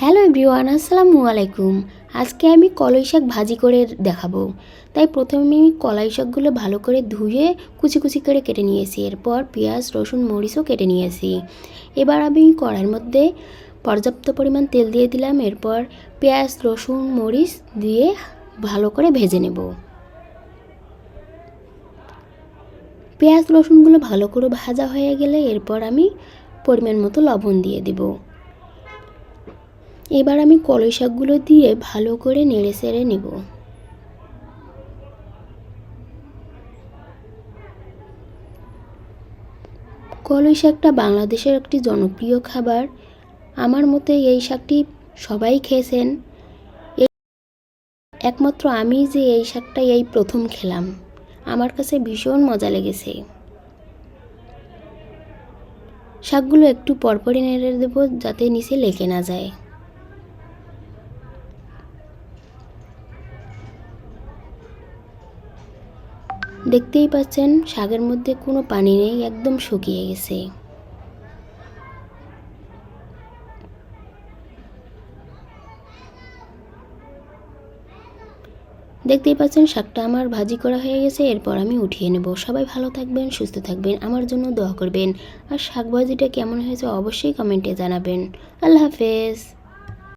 Hello everyone, আসসালামু আলাইকুম। আজকে আমি কলাই শাক ভাজি করে দেখাবো। তাই প্রথমে আমি কলাই শাকগুলো ভালো করে ধুয়ে কুচি কুচি করে কেটে নিয়েছি। এরপর পেঁয়াজ, রসুন, মরিচও কেটে নিয়েছি। এবার আমি কড়াইয়ের মধ্যে পর্যাপ্ত পরিমাণ তেল দিয়ে দিলাম। এরপর পেঁয়াজ, রসুন, মরিচ দিয়ে ভালো করে ভেজে নেব। পেঁয়াজ, রসুনগুলো ভালো করে ভাজা হয়ে গেলে এরপর আমি পরিমাণ মতো লবণ দিয়ে দেবো। এবার আমি কলই শাকগুলো দিয়ে ভালো করে নেড়ে সেড়ে নেব। কলই শাকটা বাংলাদেশের একটি জনপ্রিয় খাবার। আমার মতে এই শাকটি সবাই খেয়েছেন। একমাত্র আমি যে এই শাকটা এই প্রথম খেলাম। আমার কাছে ভীষণ মজা লেগেছে। শাকগুলো একটু পরপরই নেড়ে দেবো যাতে নিচে লেগে না যায়। দেখতেই পাচ্ছেন, শাকের মধ্যে কোনো পানি নেই, একদম শুকিয়ে গেছে। দেখতেই পাচ্ছেন, শাকটা আমার ভাজি করা হয়ে গেছে, এরপর আমি উঠিয়ে নেব। সবাই ভালো থাকবেন, সুস্থ থাকবেন, আমার জন্য দোয়া করবেন। আর শাক ভাজিটা কেমন হয়েছে অবশ্যই কমেন্টে জানাবেন। আল্লাহ হাফেজ।